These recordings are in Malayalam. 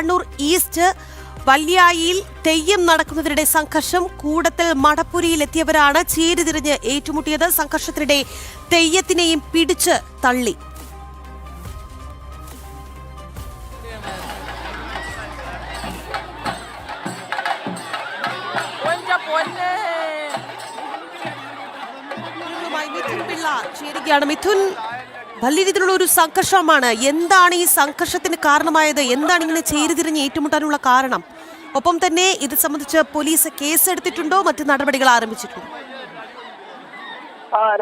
കണ്ണൂർ ഈസ്റ്റ് വല്യായിൽ തെയ്യം നടക്കുന്നതിനിടെ സംഘർഷം. കൂടത്തിൽ മടപ്പുരിയിൽ എത്തിയവരാണ് ചേരിതിരിഞ്ഞ് ഏറ്റുമുട്ടിയത്. സംഘർഷത്തിനിടെ തെയ്യത്തിനെയും പിടിച്ച് തള്ളി. ചേരുകയാണ്. മിഥുൻ വലിയ രീതിയിലുള്ള ഒരു സംഘർഷമാണ്. എന്താണ് ഈ സംഘർഷത്തിന് കാരണമായത്? എന്താണ് ഇങ്ങനെ ചേരിതിരിഞ്ഞ് ഏറ്റുമുട്ടാനുള്ള കാരണം? ഒപ്പം തന്നെ ഇത് സംബന്ധിച്ച് പോലീസ് കേസെടുത്തിട്ടുണ്ടോ? മറ്റു നടപടികൾ ആരംഭിച്ചിട്ടുണ്ടോ?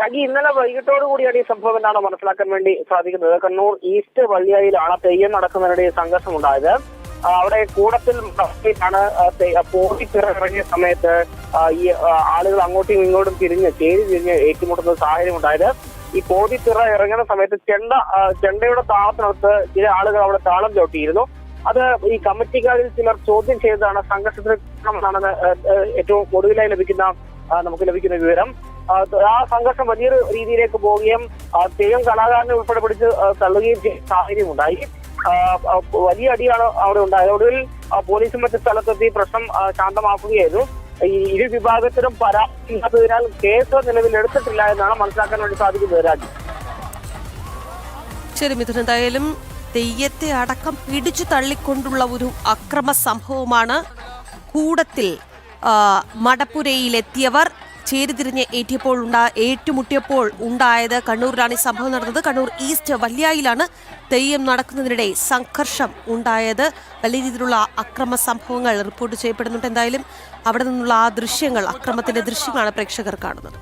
രാജി ഇന്നലെ വൈകിട്ടോടുകൂടിയാണ് ഈ സംഭവം എന്നാണ് മനസ്സിലാക്കാൻ വേണ്ടി സാധിക്കുന്നത്. കണ്ണൂർ ഈസ്റ്റ് വള്ളിയായിലാണ് തെയ്യം നടക്കുന്നതിനിടെ സംഘർഷം ഉണ്ടായത്. അവിടെ കൂടത്തിൽ ആണ് പോലീസ് ഇറങ്ങിയ സമയത്ത് ഈ ആളുകൾ അങ്ങോട്ടും ഇങ്ങോട്ടും തിരിഞ്ഞ് ചേരി തിരിഞ്ഞ് ഏറ്റുമുട്ടുന്ന സാഹചര്യം ഉണ്ടായത്. ഈ പോതിത്തിറ ഇറങ്ങുന്ന സമയത്ത് ചെണ്ട ചെണ്ടയുടെ താളത്തിനകത്ത് ചില ആളുകൾ അവിടെ താളം ചവിട്ടിയിരുന്നു. അത് ഈ കമ്മിറ്റിക്കാരിൽ ചിലർ ചോദ്യം ചെയ്തതാണ് സംഘർഷത്തിന് കാരണമെന്നാണ് ഏറ്റവും ഒടുവിലായി ലഭിക്കുന്ന നമുക്ക് ലഭിക്കുന്ന വിവരം. ആ, സംഘർഷം വലിയൊരു രീതിയിലേക്ക് പോവുകയും തെയ്യം കലാകാരനെ ഉൾപ്പെടെ പിടിച്ച് തള്ളുകയും ചെയ്യുന്ന സാഹചര്യം ഉണ്ടായി ആ, ആ, വലിയ അടിയാണ് അവിടെ ഉണ്ടായത്. ഒടുവിൽ പോലീസും മറ്റു സ്ഥലത്തെത്തി പ്രശ്നം ശാന്തമാക്കുകയായിരുന്നു. ഈ ഇരു വിഭാഗത്തിനും പരാതി ഇല്ലാത്തതിനാൽ കേസ് നിലവിൽ എടുത്തിട്ടില്ല എന്നാണ് മനസ്സിലാക്കാൻ വേണ്ടി സാധിക്കുന്നത് രാജ്യം ശരി മിഥുൻ. എന്തായാലും തെയ്യത്തെ അടക്കം പിടിച്ചു തള്ളിക്കൊണ്ടുള്ള ഒരു അക്രമ സംഭവമാണ് കൂടത്തിൽ മടപ്പുരയിലെത്തിയവർ ചേരിതിരിഞ്ഞ് ഏറ്റിയപ്പോൾ ഉണ്ടാ ഏറ്റുമുട്ടിയപ്പോൾ ഉണ്ടായത് കണ്ണൂരിലാണ് ഈ സംഭവം നടന്നത്. കണ്ണൂർ ഈസ്റ്റ് വല്യായിലാണ് തെയ്യം നടക്കുന്നതിനിടെ സംഘർഷം ഉണ്ടായത്. വലിയ രീതിയിലുള്ള അക്രമ സംഭവങ്ങൾ റിപ്പോർട്ട് ചെയ്യപ്പെടുന്നുണ്ട്. എന്തായാലും അവിടെ നിന്നുള്ള ആ ദൃശ്യങ്ങൾ അക്രമത്തിന്റെ ദൃശ്യങ്ങളാണ് പ്രേക്ഷകർ കാണുന്നത്.